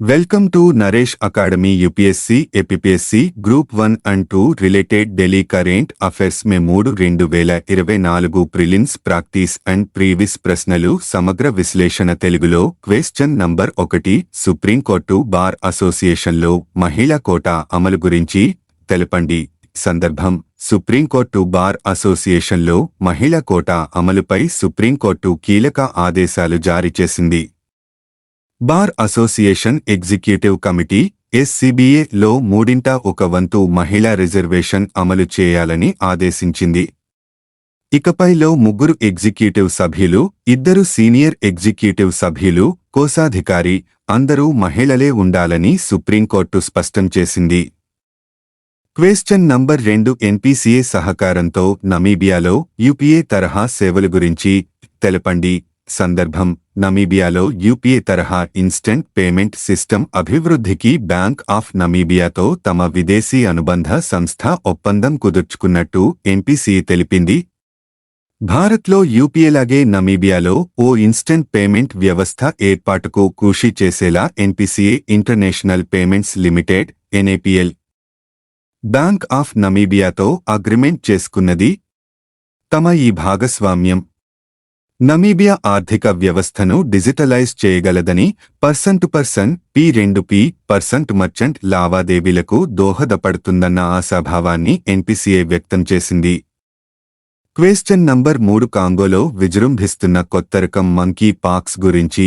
Welcome to Naresh academy UPSC APSC group one and two related daily current affairs May మూడు రెండు వేల ఇరవై నాలుగు ప్రిలిమ్స్ ప్రాక్టీస్ అండ్ ప్రీవిస్ ప్రశ్నలు సమగ్ర విశ్లేషణ తెలుగులో క్వశ్చన్ నంబర్ ఒకటి సుప్రీంకోర్టు బార్ అసోసియేషన్లో మహిళా కోటా అమలు గురించి తెలపండి. సందర్భం సుప్రీంకోర్టు బార్ అసోసియేషన్లో మహిళా కోటా అమలుపై సుప్రీంకోర్టు కీలక ఆదేశాలు జారీ చేసింది. Bar association executive committee SCBA లో మూడింట ఒక వంతు మహిళా రిజర్వేషన్ అమలు చేయాలని ఆదేశించింది. ఇకపైలో ముగ్గురు ఎగ్జిక్యూటివ్ సభ్యులు ఇద్దరు సీనియర్ ఎగ్జిక్యూటివ్ సభ్యులు కోశాధికారి అందరూ మహిళలే ఉండాలని సుప్రీంకోర్టు స్పష్టం చేసింది. క్వేశ్చన్ నంబర్ రెండు ఎన్పీసీఏ సహకారంతో నమీబియాలో యూపీఏ తరహా సేవలు గురించి తెలపండి. సందర్భం నమీబియాలో యూపీఏ తరహా ఇన్స్టెంట్ పేమెంట్ సిస్టమ్ అభివృద్ధికి బ్యాంక్ ఆఫ్ నమీబియాతో తమ విదేశీ అనుబంధ సంస్థ ఒప్పందం కుదుర్చుకున్నట్టు ఎన్పీసీఏ తెలిపింది. భారత్లో యూపీఏలాగే నమీబియాలో ఓ ఇన్స్టెంట్ పేమెంట్ వ్యవస్థ ఏర్పాటుకు కృషి చేసేలా NPCA international payments limited NAPL bank of నమీబియాతో agreement చేసుకున్నది. తమ ఈ భాగస్వామ్యం నమీబియా ఆర్థిక వ్యవస్థను డిజిటలైజ్ చేయగలదని పర్సన్ టు పర్సన్ పి రెండు పి పర్సెంట్ మర్చెంట్ లావాదేవీలకు దోహదపడుతుందన్న ఆశాభావాన్ని ఎన్పిసిఏ వ్యక్తం చేసింది. క్వేశ్చన్ నంబర్ మూడు కాంగోలో విజృంభిస్తున్న కొత్త రకం మంకీ పాక్స్ గురించి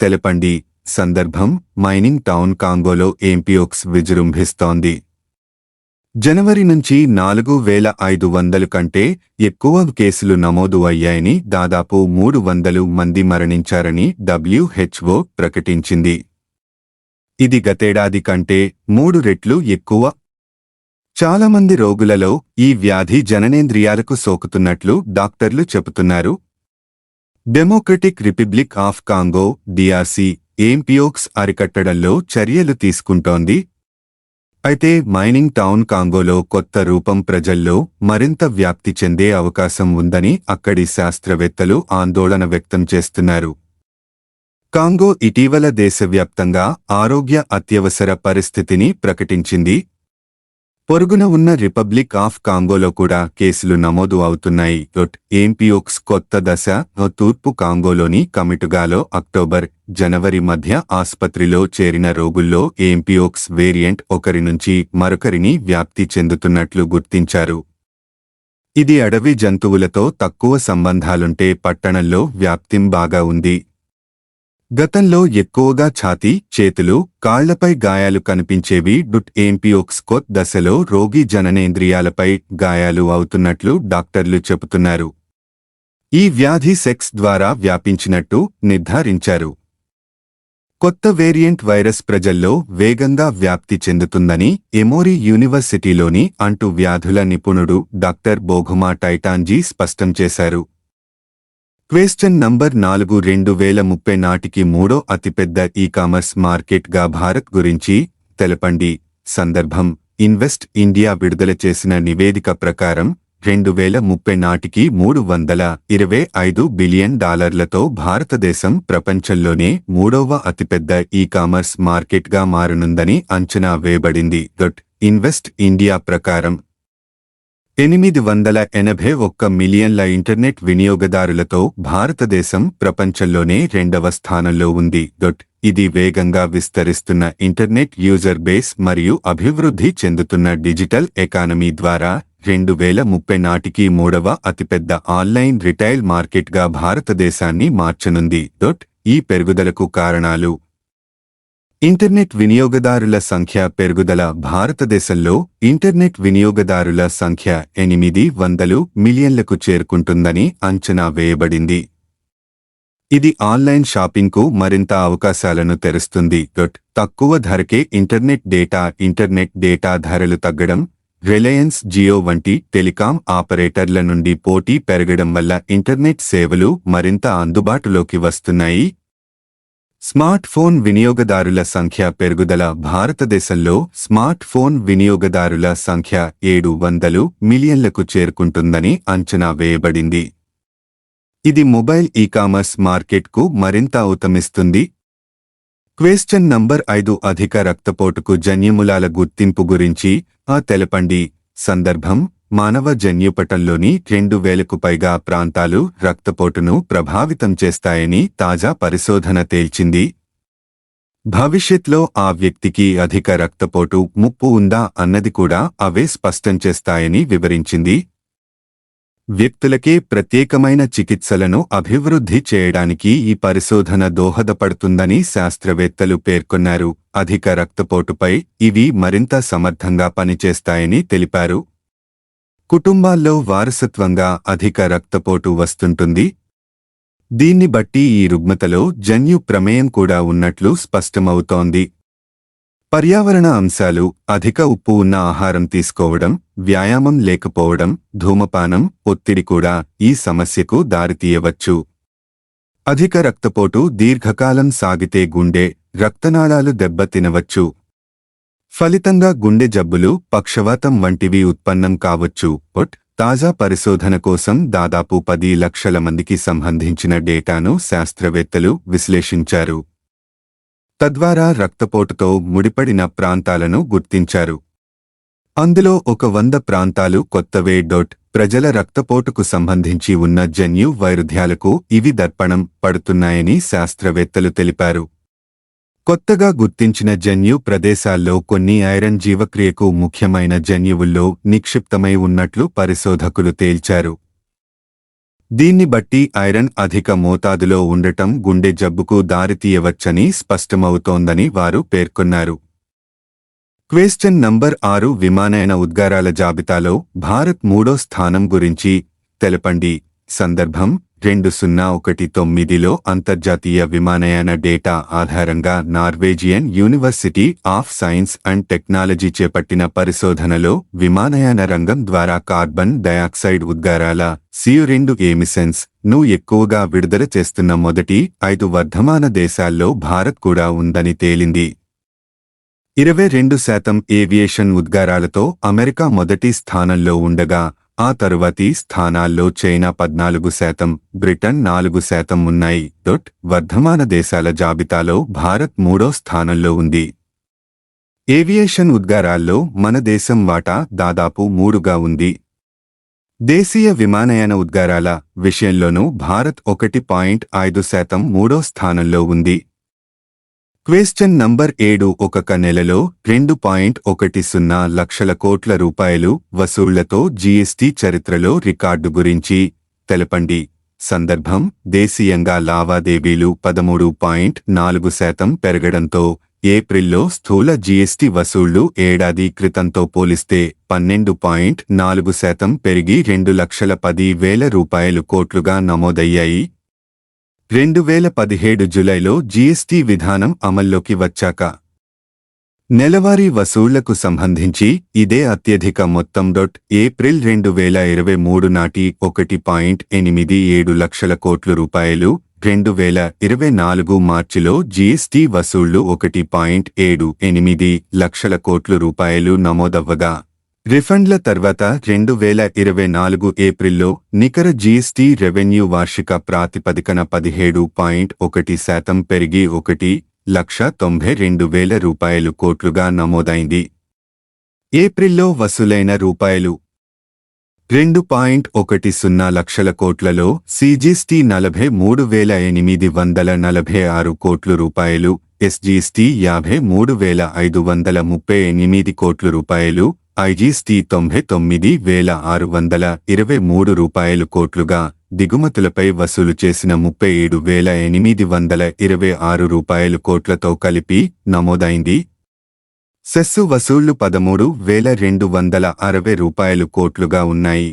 తెలపండి. సందర్భం మైనింగ్ టౌన్ కాంగోలో ఏంపియోక్స్ విజృంభిస్తోంది. జనవరి నుంచి నాలుగు వేల ఐదు వందలు కంటే ఎక్కువ కేసులు నమోదు అయ్యాయని దాదాపు మూడు వందలు మంది మరణించారని డబ్ల్యూహెచ్ఓ ప్రకటించింది. ఇది గతేడాది కంటే మూడు రెట్లు ఎక్కువ. చాలామంది రోగులలో ఈ వ్యాధి జననేంద్రియాలకు సోకుతున్నట్లు డాక్టర్లు చెబుతున్నారు. Democratic republic of Congo DRC mpox అరికట్టడంలో చర్యలు తీసుకుంటోంది అయితే మైనింగ్ టౌన్ కాంగోలో కొత్త రూపం ప్రజల్లో మరింత వ్యాప్తి చెందే అవకాశం ఉందని అక్కడి శాస్త్రవేత్తలు ఆందోళన వ్యక్తం చేస్తున్నారు. కాంగో ఇటీవల దేశవ్యాప్తంగా ఆరోగ్య అత్యవసర పరిస్థితిని ప్రకటించింది పొరుగున ఉన్న రిపబ్లిక్ ఆఫ్ కాంగోలో కూడా కేసులు నమోదు అవుతున్నాయి. ఏంపియోక్స్ కొత్త దశ తూర్పు కాంగోలోని కమిటుగాలో అక్టోబర్ జనవరి మధ్య ఆసుపత్రిలో చేరిన రోగుల్లో ఏంపియోక్స్ వేరియంట్ ఒకరి నుంచి మరొకరిని వ్యాప్తి చెందుతున్నట్లు గుర్తించారు. ఇది అడవి జంతువులతో తక్కువ సంబంధాలుంటే పట్టణంలో వ్యాప్తిం బాగా ఉంది. గతంలో ఎక్కువగా ఛాతీ చేతులు కాళ్ళపై గాయాలు కనిపించేవి డుట్ ఏంపియోక్స్కోత్ దశలో రోగి జననేంద్రియాలపై గాయాలు అవుతున్నట్లు డాక్టర్లు చెబుతున్నారు. ఈ వ్యాధి సెక్స్ ద్వారా వ్యాపించినట్టు నిర్ధారించారు. కొత్త వేరియంట్ వైరస్ ప్రజల్లో వేగంగా వ్యాప్తి చెందుతుందని ఎమోరీ యూనివర్సిటీలోని అంటు వ్యాధుల నిపుణుడు డాక్టర్ బోఘుమా టైటాన్జీ స్పష్టం చేశారు. క్వేశ్చన్ నంబర్ నాలుగు రెండు వేల ముప్పై నాటికి మూడో అతిపెద్ద ఈ కామర్స్ మార్కెట్గా భారత్ గురించి తెలపండి. సందర్భం ఇన్వెస్ట్ ఇండియా విడుదల చేసిన నివేదిక ప్రకారం రెండు వేల ముప్పై నాటికి మూడు వందల ఇరవై ఐదు బిలియన్ డాలర్లతో భారతదేశం ప్రపంచంలోనే మూడవ అతిపెద్ద ఈ కామర్స్ మార్కెట్గా మారనుందని అంచనా వేయబడింది. డొట్ ఇన్వెస్ట్ ఇండియా ప్రకారం ఎనిమిది వందల ఎనభై ఒక్క మిలియన్ల ఇంటర్నెట్ వినియోగదారులతో భారతదేశం ప్రపంచంలోనే రెండవ స్థానంలో ఉంది. డొట్ ఇది వేగంగా విస్తరిస్తున్న ఇంటర్నెట్ యూజర్ బేస్ మరియు అభివృద్ధి చెందుతున్న డిజిటల్ ఎకానమీ ద్వారా రెండు వేల ముప్పై నాటికి మూడవ అతిపెద్ద ఆన్లైన్ రిటైల్ మార్కెట్గా భారతదేశాన్ని మార్చనుంది. డొట్ ఈ పెరుగుదలకు కారణాలు ఇంటర్నెట్ వినియోగదారుల సంఖ్య పెరుగుదల భారతదేశంలో ఇంటర్నెట్ వినియోగదారుల సంఖ్య ఎనిమిది వందలు మిలియన్లకు చేరుకుంటుందని అంచనా వేయబడింది. ఇది ఆన్లైన్ షాపింగ్కు మరింత అవకాశాలను తెరుస్తుంది. గట్ తక్కువ ధరకే ఇంటర్నెట్ డేటా ఇంటర్నెట్ డేటా ధరలు తగ్గడం రిలయన్స్ జియో వంటి టెలికాం ఆపరేటర్ల నుండి పోటీ పెరగడం వల్ల ఇంటర్నెట్ సేవలు మరింత అందుబాటులోకి వస్తున్నాయి. స్మార్ట్ ఫోన్ వినియోగదారుల సంఖ్య పెరుగుదల భారతదేశంలో స్మార్ట్ ఫోన్ వినియోగదారుల సంఖ్య ఏడు వందలు మిలియన్లకు చేరుకుంటుందని అంచనా వేయబడింది. ఇది మొబైల్ ఈకామర్స్ మార్కెట్కు మరింత ఔతమిస్తుంది క్వేశ్చన్ నంబర్ ఐదు అధిక రక్తపోటుకు జన్యుములాల గుర్తింపు గురించి ఆ తెలపండి. సందర్భం మానవ జన్యుపటంలోని రెండు వేలకు పైగా ప్రాంతాలు రక్తపోటును ప్రభావితం చేస్తాయని తాజా పరిశోధన తేల్చింది. భవిష్యత్లో ఆ వ్యక్తికి అధిక రక్తపోటు ముప్పు ఉందా అన్నది కూడా అవే స్పష్టం చేస్తాయని వివరించింది. వ్యక్తులకే ప్రత్యేకమైన చికిత్సలను అభివృద్ధి చేయడానికి ఈ పరిశోధన దోహదపడుతుందని శాస్త్రవేత్తలు పేర్కొన్నారు. అధిక రక్తపోటుపై ఇవి మరింత సమర్థంగా పనిచేస్తాయని తెలిపారు. కుటుంబాల్లో వారసత్వంగా అధిక రక్తపోటు వస్తుంటుంది. దీన్ని బట్టి ఈ రుగ్మతలో జన్యు ప్రమేయం కూడా ఉన్నట్లు స్పష్టమవుతోంది. పర్యావరణ అంశాలు అధిక ఉప్పు ఉన్న ఆహారం తీసుకోవడం వ్యాయామం లేకపోవడం ధూమపానం ఒత్తిడి కూడా ఈ సమస్యకు దారితీయవచ్చు. అధిక రక్తపోటు దీర్ఘకాలం సాగితే గుండె రక్తనాళాలు దెబ్బతినవచ్చు. ఫలితంగా గుండె జబ్బులు పక్షవాతం వంటివి ఉత్పన్నం కావచ్చు. ఒట్ తాజా పరిశోధన కోసం దాదాపు పది లక్షల మందికి సంబంధించిన డేటాను శాస్త్రవేత్తలు విశ్లేషించారు. తద్వారా రక్తపోటుతో ముడిపడిన ప్రాంతాలను గుర్తించారు. అందులో ఒక వంద ప్రాంతాలు కొత్తవే. డొట్ ప్రజల రక్తపోటుకు సంబంధించి ఉన్న జన్యు వైరుధ్యాలకు ఇవి దర్పణం పడుతున్నాయని శాస్త్రవేత్తలు తెలిపారు. కొత్తగా గుర్తించిన జన్యు ప్రదేశాల్లో కొన్ని ఐరన్ జీవక్రియకు ముఖ్యమైన జన్యువుల్లో నిక్షిప్తమై ఉన్నట్లు పరిశోధకులు తేల్చారు. దీన్ని బట్టి ఐరన్ అధిక మోతాదులో ఉండటం గుండె జబ్బుకు దారితీయవచ్చని స్పష్టమవుతోందని వారు పేర్కొన్నారు. క్వేశ్చన్ నంబర్ ఆరు విమానయాన ఉద్గారాల జాబితాలో భారత్ మూడో స్థానం గురించి తెలపండి. సందర్భం రెండు సున్నా ఒకటి తొమ్మిదిలో అంతర్జాతీయ విమానయాన డేటా ఆధారంగా Norwegian university of science and technology చేపట్టిన పరిశోధనలో విమానయాన రంగం ద్వారా కార్బన్ డయాక్సైడ్ ఉద్గారాల సియు రెండు ఎమిసెన్స్ను ఎక్కువగా విడుదల చేస్తున్న మొదటి ఐదు వర్ధమాన దేశాల్లో భారత్ కూడా ఉందని తేలింది. ఇరవై రెండు శాతం ఏవియేషన్ ఉద్గారాలతో అమెరికా మొదటి స్థానంలో ఉండగా ఆ తరువాతి స్థానాల్లో చైనా పద్నాలుగు శాతం బ్రిటన్ నాలుగు శాతం ఉన్నాయి. దొట్ వర్ధమాన దేశాల జాబితాలో భారత్ మూడో స్థానంలో ఉంది. ఏవియేషన్ ఉద్గారాల్లో మన దేశం వాటా దాదాపు మూడుగా ఉంది. దేశీయ విమానయాన ఉద్గారాల విషయంలోనూ భారత్ ఒకటి పాయింట్ ఐదు శాతం మూడో స్థానంలో ఉంది. క్వశ్చన్ నంబర్ ఏడు ఒక నెలలో రెండు పాయింట్ ఒకటి సున్నా లక్షల కోట్ల రూపాయలు వసూళ్ళతో జీఎస్టీ చరిత్రలో రికార్డు గురించి తెలపండి. సందర్భం దేశీయంగా లావాదేవీలు పదమూడు పాయింట్ నాలుగు శాతం పెరగడంతో ఏప్రిల్లో స్థూల జీఎస్టీ వసూళ్ళు ఏడాది క్రితంతో పోలిస్తే పన్నెండు పాయింట్ నాలుగు శాతం పెరిగి రెండు లక్షల పది వేల రూపాయలు కోట్లుగా నమోదయ్యాయి. రెండు వేల పదిహేడు జులైలో జీఎస్టీ విధానం అమల్లోకి వచ్చాక నెలవారీ వసూళ్ళకు సంబంధించి ఇదే అత్యధిక మొత్తం డొట్ ఏప్రిల్ రెండు వేల ఇరవై మూడు నాటి ఒకటి పాయింట్ ఎనిమిది ఏడు లక్షల కోట్ల రూపాయలు రెండు వేల ఇరవై నాలుగు మార్చిలో జీఎస్టీ వసూళ్ళు ఒకటి పాయింట్ ఏడు ఎనిమిది లక్షల కోట్ల రూపాయలు నమోదవ్వగా రిఫండ్ల తర్వాత రెండు వేల ఇరవై నాలుగు ఏప్రిల్లో నికర జీఎస్టీ రెవెన్యూ వార్షిక ప్రాతిపదికన పదిహేడు పాయింట్ ఒకటి శాతం పెరిగి ఒకటి లక్ష తొంభై రెండు వేల రూపాయలు కోట్లుగా నమోదైంది. ఏప్రిల్లో వసూలైన రూపాయలు రెండు పాయింట్ ఒకటి సున్నా లక్షల కోట్లలో సీజీఎస్టీ నలభై మూడు వేల ఎనిమిది వందల నలభై ఆరు కోట్లు రూపాయలు ఎస్జీఎస్టీ యాభై మూడు వేల ఐదు వందల ముప్పై ఎనిమిది కోట్లు రూపాయలు ఐజీఎస్టీ తొంభై తొమ్మిది వేల ఆరు వందల ఇరవై మూడు రూపాయలు కోట్లుగా దిగుమతులపై వసూలు చేసిన ముప్పై ఏడు వేల ఎనిమిది వందల ఇరవై ఆరు రూపాయలు కోట్లతో కలిపి నమోదైంది. సెస్సు వసూళ్ళు పదమూడు వేల రెండు వందల అరవై రూపాయలు కోట్లుగా ఉన్నాయి.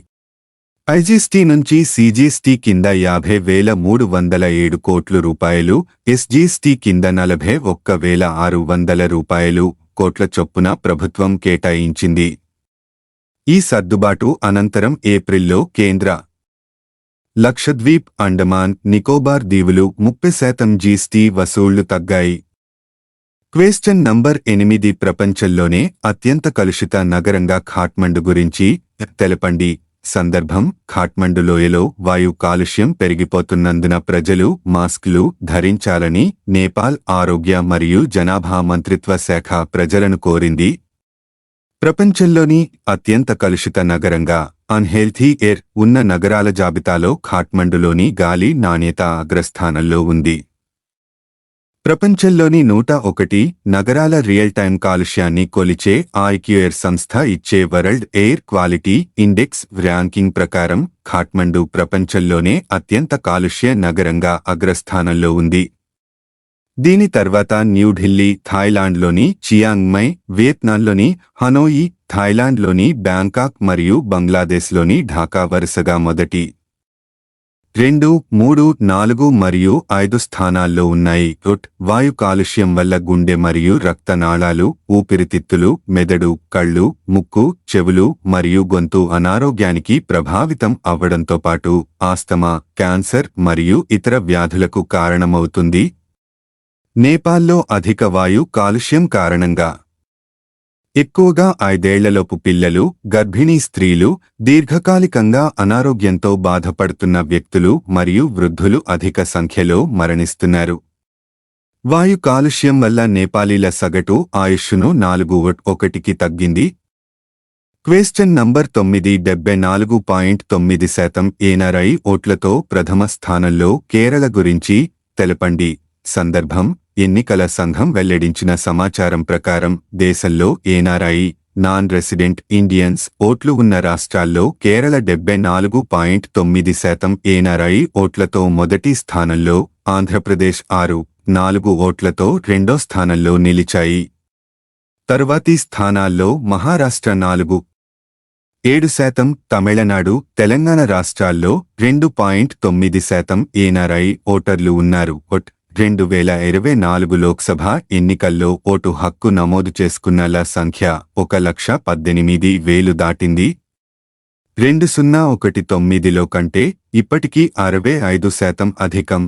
ఐజీఎస్టీ నుంచి సీజీఎస్టీ కింద యాభై వేల మూడు వందల ఏడు కోట్లు రూపాయలు ఎస్జీఎస్టీ కింద నలభై ఒక్క వేల ఆరు వందల రూపాయలు కోట్ల చొప్పున ప్రభుత్వం కేటాయించింది. ఈ సర్దుబాటు అనంతరం ఏప్రిల్లో కేంద్ర లక్షద్వీప్ అండమాన్ నికోబార్ దీవులు ముప్పై శాతం జీఎస్టీ వసూళ్ళు తగ్గాయి. క్వేశ్చన్ నంబర్ ఎనిమిది ప్రపంచంలోనే అత్యంత కలుషిత నగరంగా ఖాట్మండు గురించి తెలపండి. సందర్భం ఖాట్మండు లోయలో వాయు కాలుష్యం పెరిగిపోతున్నందున ప్రజలు మాస్కులు ధరించాలని నేపాల్ ఆరోగ్య మరియు జనాభా మంత్రిత్వ శాఖ ప్రజలను కోరింది. ప్రపంచంలోని అత్యంత కలుషిత నగరంగా అన్హెల్తీ ఎయిర్ ఉన్న నగరాల జాబితాలో ఖాట్మండులోని గాలి నాణ్యత అగ్రస్థానంలో ఉంది. ప్రపంచంలోని నూట ఒకటి నగరాల రియల్ టైం కాలుష్యాన్ని కొలిచే ఐక్యూఎర్ సంస్థ ఇచ్చే world air quality index ranking ప్రకారం ఖాట్మండు ప్రపంచంలోనే అత్యంత కాలుష్య నగరంగా అగ్రస్థానంలో ఉంది. దీని తర్వాత న్యూఢిల్లీ థాయిలాండ్లోని చియాంగ్మై వియత్నాంలోని హనోయి థాయిలాండ్లోని బ్యాంకాక్ మరియు బంగ్లాదేశ్లోని ఢాకా వరుసగా మొదటి రెండు మూడు నాలుగు మరియు ఐదు స్థానాల్లో ఉన్నాయి. గుట్ వాయు కాలుష్యం వల్ల గుండె మరియు రక్తనాళాలు ఊపిరితిత్తులు మెదడు కళ్ళు ముక్కు చెవులు మరియు గొంతు అనారోగ్యానికి ప్రభావితం అవ్వడంతో పాటు ఆస్తమా క్యాన్సర్ మరియు ఇతర వ్యాధులకు కారణమవుతుంది. నేపాల్లో అధిక వాయు కాలుష్యం కారణంగా ఎక్కువగా ఐదేళ్ళలోపు పిల్లలు గర్భిణీ స్త్రీలు దీర్ఘకాలికంగా అనారోగ్యంతో బాధపడుతున్న వ్యక్తులు మరియు వృద్ధులు అధిక సంఖ్యలో మరణిస్తున్నారు. వాయు కాలుష్యం వల్ల నేపాలీల సగటు ఆయుష్ను నాలుగు ఒకటికి తగ్గింది. క్వేశ్చన్ నంబర్ తొమ్మిది డెబ్బై నాలుగు పాయింట్ తొమ్మిది శాతం ఏనరై ఓట్లతో ప్రథమ స్థానంలో కేరళ గురించి తెలపండి. సందర్భం ఎన్నికల సంఘం వెల్లడించిన సమాచారం ప్రకారం దేశంలో ఏనారై నాన్ రెసిడెంట్ ఇండియన్స్ ఓట్లు ఉన్న రాష్ట్రాల్లో కేరళ డెబ్బై నాలుగు పాయింట్ తొమ్మిది శాతం ఏనారై ఓట్లతో మొదటి స్థానంలో ఆంధ్రప్రదేశ్ ఆరు నాలుగు ఓట్లతో రెండో స్థానంలో నిలిచాయి. తరువాతి స్థానాల్లో మహారాష్ట్ర నాలుగు ఏడు శాతం తమిళనాడు తెలంగాణ రాష్ట్రాల్లో రెండు పాయింట్ తొమ్మిది శాతం ఏనారై ఓటర్లు ఉన్నారు. ఒట్ రెండు వేల ఇరవై నాలుగు లోక్సభ ఎన్నికల్లో ఓటు హక్కు నమోదు చేసుకున్నల సంఖ్య ఒక లక్ష పద్దెనిమిది వేలు దాటింది. రెండు సున్నా ఒకటి తొమ్మిదిలో కంటే ఇప్పటికీ అరవై ఐదు శాతం అధికం.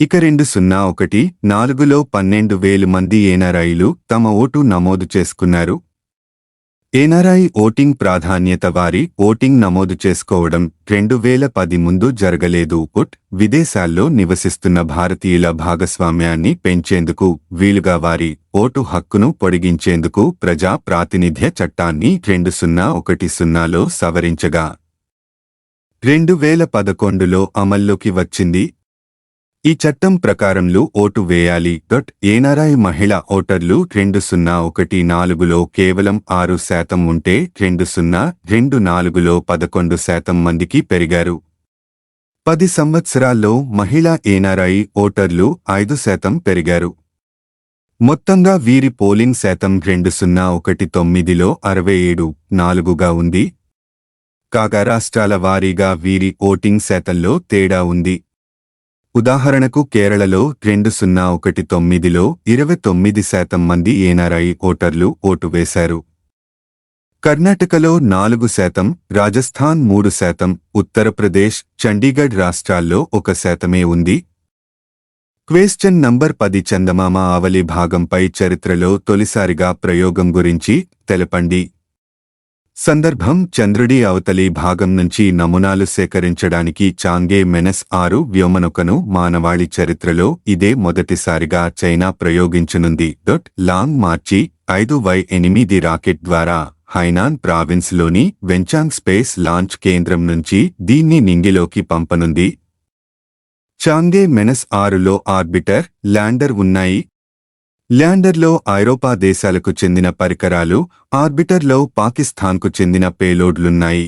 ఇక రెండు సున్నా ఒకటి నాలుగులో పన్నెండు వేలు మంది ఏనరైలు తమ ఓటు నమోదు చేసుకున్నారు. ఎన్ఆర్ఐ ఓటింగ్ ప్రాధాన్యత వారి ఓటింగ్ నమోదు చేసుకోవడం రెండు వేల పది ముందు జరగలేదు. ఉట్ విదేశాల్లో నివసిస్తున్న భారతీయుల భాగస్వామ్యాన్ని పెంచేందుకు వీలుగా వారి ఓటు హక్కును పొడిగించేందుకు ప్రజా ప్రాతినిధ్య చట్టాన్ని రెండు సున్నా ఒకటి సున్నాలో సవరించగా. రెండు వేల పదకొండులో అమల్లోకి వచ్చింది. ఈ చట్టం ప్రకారంలో ఓటు వేయాలి. గట్ ఏనారాయ్ మహిళా ఓటర్లు రెండు సున్నా ఒకటి నాలుగులో కేవలం ఆరు శాతం ఉంటే రెండు సున్నా రెండు నాలుగులో పదకొండు శాతం మందికి పెరిగారు. పది సంవత్సరాల్లో మహిళా ఏనారాయి ఓటర్లు ఐదు శాతం పెరిగారు. మొత్తంగా వీరి పోలింగ్ శాతం రెండు సున్నా ఒకటి తొమ్మిదిలో అరవై ఏడు నాలుగుగా ఉంది. కాగా రాష్ట్రాల వారీగా వీరి ఓటింగ్ శాతంలో తేడా ఉంది. ఉదాహరణకు కేరళలో రెండు సున్నా ఒకటి తొమ్మిదిలో ఇరవై తొమ్మిది శాతం మంది ఏనారై ఓటర్లు ఓటు వేశారు. కర్ణాటకలో నాలుగు శాతం రాజస్థాన్ మూడు శాతం ఉత్తరప్రదేశ్ చండీగఢ్ రాష్ట్రాల్లో ఒక శాతమే ఉంది. క్వేశ్చన్ నంబర్ పది చందమామ ఆవలి భాగంపై చరిత్రలో తొలిసారిగా ప్రయోగం గురించి తెలపండి. సందర్భం చంద్రుడి అవతలి భాగం నుంచి నమూనాలు సేకరించడానికి చాంగే మెనస్ ఆరు వ్యోమనౌకను మానవాళి చరిత్రలో ఇదే మొదటిసారిగా చైనా ప్రయోగించనుంది. డొట్ లాంగ్ మార్చి ఐదు వై ఎనిమిది రాకెట్ ద్వారా హైనాన్ ప్రావిన్స్లోని వెంచాంగ్ స్పేస్ లాంచ్ కేంద్రం నుంచి దీన్ని నింగిలోకి పంపనుంది. చాంగే మెనస్ ఆరులో ఆర్బిటర్ ల్యాండర్ ఉన్నాయి. ల్యాండర్లో ఐరోపా దేశాలకు చెందిన పరికరాలు ఆర్బిటర్లో పాకిస్తాన్కు చెందిన పేలోడ్లున్నాయి.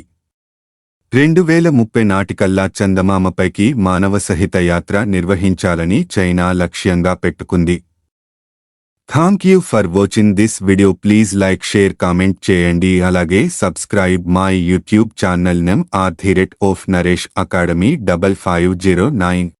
రెండు వేల ముప్పై నాటికల్లా చందమామపైకి మానవ సహిత యాత్ర నిర్వహించాలని చైనా లక్ష్యంగా పెట్టుకుంది. Thank you for watching this video. Please like share comment చేయండి. అలాగే subscribe my YouTube channel name or threat of Naresh academy double five zero nine.